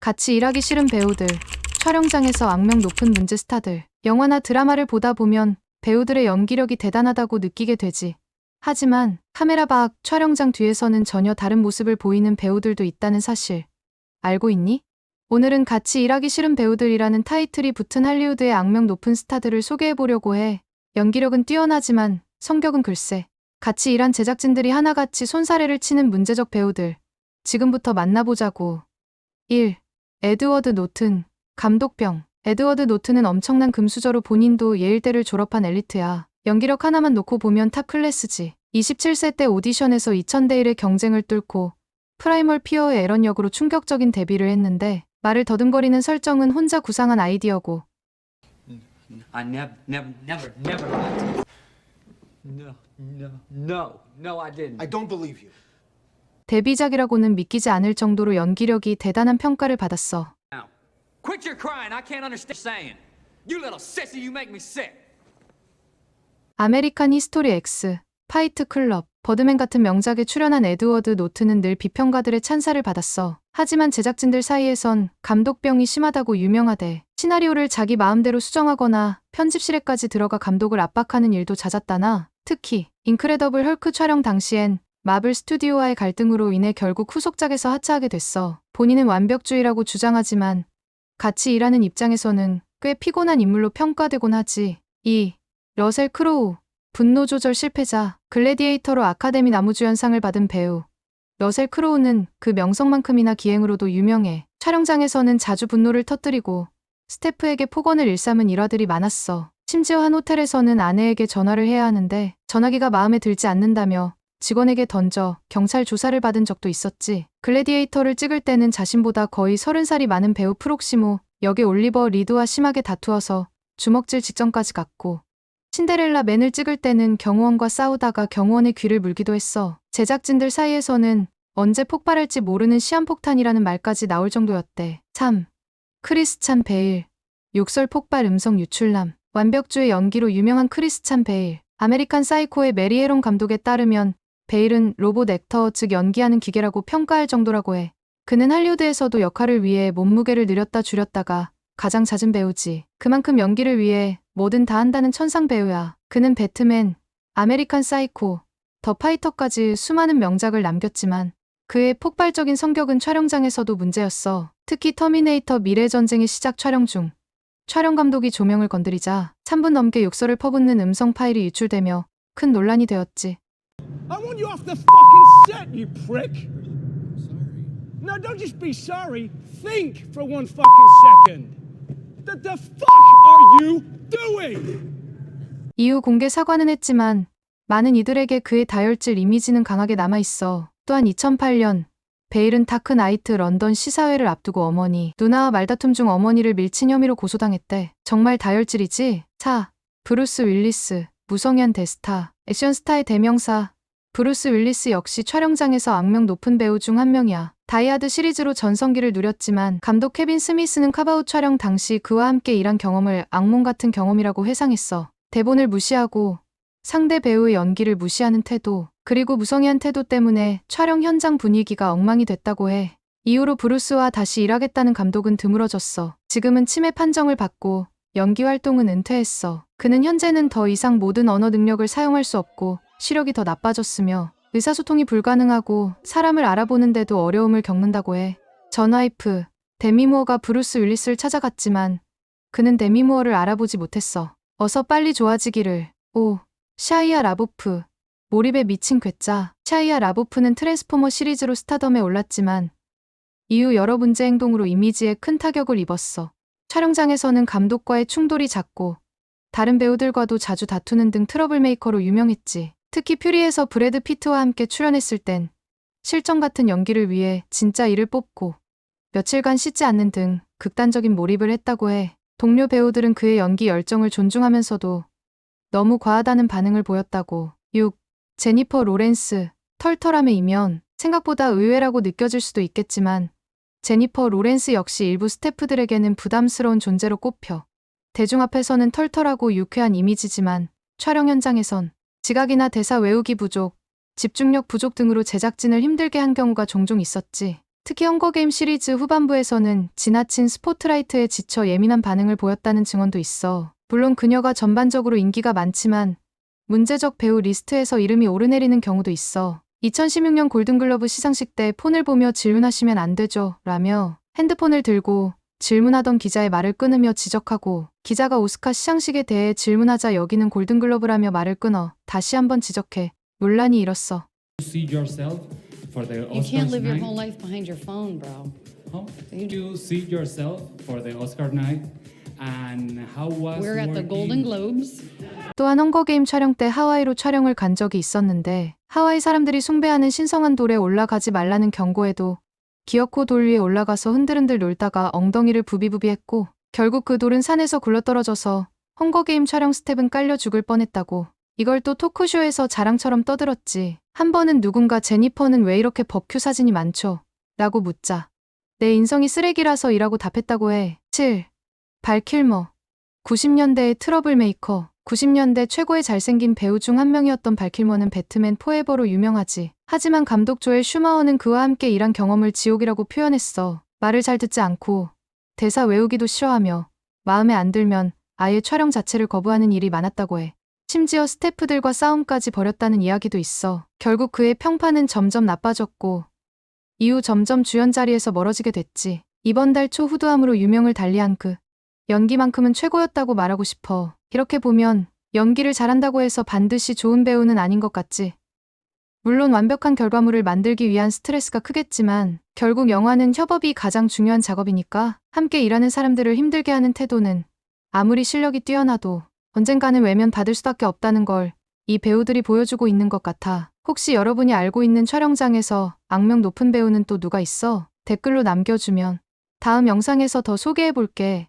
같이 일하기 싫은 배우들, 촬영장에서 악명 높은 문제 스타들, 영화나 드라마를 보다 보면 배우들의 연기력이 대단하다고 느끼게 되지. 하지만 카메라 밖 촬영장 뒤에서는 전혀 다른 모습을 보이는 배우들도 있다는 사실. 알고 있니? 오늘은 같이 일하기 싫은 배우들이라는 타이틀이 붙은 할리우드의 악명 높은 스타들을 소개해 보려고 해. 연기력은 뛰어나지만 성격은 글쎄. 같이 일한 제작진들이 하나같이 손사래를 치는 문제적 배우들. 지금부터 만나보자고. 1. 에드워드 노튼. 감독병. 에드워드 노튼은 엄청난 금수저로 본인도 예일대를 졸업한 엘리트야. 연기력 하나만 놓고 보면 탑 클래스지. 27세 때 오디션에서 2000대 1의 경쟁을 뚫고 프라이멀 피어의 에런 역으로 충격적인 데뷔를 했는데 말을 더듬거리는 설정은 혼자 구상한 아이디어고 I never, never, never, never lied. No, no, no, no, I didn't. I don't believe you. 데뷔작이라고는 믿기지 않을 정도로 연기력이 대단한 평가를 받았어. Now, quit your crying. I can't understand what you're saying. You little sissy, you make me sick. 아메리칸 히스토리 X, 파이트 클럽, 버드맨 같은 명작에 출연한 에드워드 노트는 늘 비평가들의 찬사를 받았어. 하지만 제작진들 사이에선 감독병이 심하다고 유명하대. 시나리오를 자기 마음대로 수정하거나 편집실에까지 들어가 감독을 압박하는 일도 잦았다나. 특히 인크레더블 헐크 촬영 당시엔 마블 스튜디오와의 갈등으로 인해 결국 후속작에서 하차하게 됐어. 본인은 완벽주의라고 주장하지만 같이 일하는 입장에서는 꽤 피곤한 인물로 평가되곤 하지. 2. 러셀 크로우. 분노 조절 실패자, 글래디에이터로 아카데미 나무주연상을 받은 배우. 러셀 크로우는 그 명성만큼이나 기행으로도 유명해. 촬영장에서는 자주 분노를 터뜨리고 스태프에게 폭언을 일삼은 일화들이 많았어. 심지어 한 호텔에서는 아내에게 전화를 해야 하는데 전화기가 마음에 들지 않는다며 직원에게 던져 경찰 조사를 받은 적도 있었지. 글래디에이터를 찍을 때는 자신보다 거의 30살이 많은 배우 프록시모, 역의 올리버 리드와 심하게 다투어서 주먹질 직전까지 갔고 신데렐라 맨을 찍을 때는 경호원과 싸우다가 경호원의 귀를 물기도 했어. 제작진들 사이에서는 언제 폭발할지 모르는 시한폭탄이라는 말까지 나올 정도였대. 3. 크리스찬 베일. 욕설 폭발 음성 유출남. 완벽주의 연기로 유명한 크리스찬 베일. 아메리칸 사이코의 메리 헤론 감독에 따르면 베일은 로봇 액터 즉 연기하는 기계라고 평가할 정도라고 해. 그는 할리우드에서도 역할을 위해 몸무게를 늘렸다 줄였다가 가장 잦은 배우지. 그만큼 연기를 위해 뭐든 다 한다는 천상 배우야. 그는 배트맨, 아메리칸 사이코, 더 파이터까지 수많은 명작을 남겼지만 그의 폭발적인 성격은 촬영장에서도 문제였어. 특히 터미네이터 미래전쟁의 시작 촬영 중 촬영 감독이 조명을 건드리자 3분 넘게 욕설을 퍼붓는 음성 파일이 유출되며 큰 논란이 되었지. I want you off the fucking set, you prick! No, don't just be sorry. Think for one fucking second. What the fuck are you doing? 이후 공개 사과는 했지만 많은 이들에게 그의 다혈질 이미지는 강하게 남아있어. 또한 2008년 베일은 다크 나이트 런던 시사회를 앞두고 어머니, 누나와 말다툼 중 어머니를 밀친 혐의로 고소당했대. 정말 다혈질이지? 4. 브루스 윌리스, 무성현 대스타, 액션 스타의 대명사. 브루스 윌리스 역시 촬영장에서 악명 높은 배우 중 한 명이야. 다이아드 시리즈로 전성기를 누렸지만 감독 케빈 스미스는 카바웃 촬영 당시 그와 함께 일한 경험을 악몽 같은 경험이라고 회상했어. 대본을 무시하고 상대 배우의 연기를 무시하는 태도, 그리고 무성의한 태도 때문에 촬영 현장 분위기가 엉망이 됐다고 해. 이후로 브루스와 다시 일하겠다는 감독은 드물어졌어. 지금은 치매 판정을 받고 연기 활동은 은퇴했어. 그는 현재는 더 이상 모든 언어 능력을 사용할 수 없고 시력이 더 나빠졌으며 의사소통이 불가능하고 사람을 알아보는데도 어려움을 겪는다고 해. 전 와이프, 데미모어가 브루스 윌리스를 찾아갔지만 그는 데미모어를 알아보지 못했어. 어서 빨리 좋아지기를. 5. 샤이아 라보프. 몰입에 미친 괴짜. 샤이아 라보프는 트랜스포머 시리즈로 스타덤에 올랐지만 이후 여러 문제 행동으로 이미지에 큰 타격을 입었어. 촬영장에서는 감독과의 충돌이 잦고 다른 배우들과도 자주 다투는 등 트러블 메이커로 유명했지. 특히 퓨리에서 브래드 피트와 함께 출연했을 땐 실전 같은 연기를 위해 진짜 이를 뽑고 며칠간 씻지 않는 등 극단적인 몰입을 했다고 해. 동료 배우들은 그의 연기 열정을 존중하면서도 너무 과하다는 반응을 보였다고. 6. 제니퍼 로렌스. 털털함의 이면. 생각보다 의외라고 느껴질 수도 있겠지만 제니퍼 로렌스 역시 일부 스태프들에게는 부담스러운 존재로 꼽혀. 대중 앞에서는 털털하고 유쾌한 이미지지만 촬영 현장에선 지각이나 대사 외우기 부족, 집중력 부족 등으로 제작진을 힘들게 한 경우가 종종 있었지. 특히 헝거게임 시리즈 후반부에서는 지나친 스포트라이트에 지쳐 예민한 반응을 보였다는 증언도 있어. 물론 그녀가 전반적으로 인기가 많지만 문제적 배우 리스트에서 이름이 오르내리는 경우도 있어. 2016년 골든글러브 시상식 때 폰을 보며 질문하시면 안 되죠. 라며 핸드폰을 들고 질문하던 기자의 말을 끊으며 지적하고 기자가 오스카 시상식에 대해 질문하자 여기는 골든글러브라며 말을 끊어 다시 한번 지적해 논란이 일었어. see yourself for the You Oscars can't live your night? whole life behind your phone, bro. How do you see yourself for the Oscar night? And how was We're at the working- Golden Globes. 또한 헝거게임 촬영 때 하와이로 촬영을 간 적이 있었는데 하와이 사람들이 숭배하는 신성한 돌에 올라가지 말라는 경고에도 기어코 돌 위에 올라가서 흔들흔들 놀다가 엉덩이를 부비부비했고 결국 그 돌은 산에서 굴러떨어져서 헝거게임 촬영 스텝은 깔려 죽을 뻔했다고 이걸 또 토크쇼에서 자랑처럼 떠들었지 한 번은 누군가 제니퍼는 왜 이렇게 버큐 사진이 많죠? 라고 묻자 내 인성이 쓰레기라서 이라고 답했다고 해 7. 발킬머 90년대의 트러블 메이커, 90년대 최고의 잘생긴 배우 중 한 명이었던 발킬머는 배트맨 포에버로 유명하지. 하지만 감독 조엘 슈마어는 그와 함께 일한 경험을 지옥이라고 표현했어. 말을 잘 듣지 않고 대사 외우기도 싫어하며 마음에 안 들면 아예 촬영 자체를 거부하는 일이 많았다고 해. 심지어 스태프들과 싸움까지 벌였다는 이야기도 있어. 결국 그의 평판은 점점 나빠졌고 이후 점점 주연 자리에서 멀어지게 됐지. 이번 달 초 후두함으로 유명을 달리한 그 연기만큼은 최고였다고 말하고 싶어. 이렇게 보면 연기를 잘한다고 해서 반드시 좋은 배우는 아닌 것 같지. 물론 완벽한 결과물을 만들기 위한 스트레스가 크겠지만 결국 영화는 협업이 가장 중요한 작업이니까 함께 일하는 사람들을 힘들게 하는 태도는 아무리 실력이 뛰어나도 언젠가는 외면 받을 수밖에 없다는 걸 이 배우들이 보여주고 있는 것 같아. 혹시 여러분이 알고 있는 촬영장에서 악명 높은 배우는 또 누가 있어? 댓글로 남겨주면 다음 영상에서 더 소개해 볼게.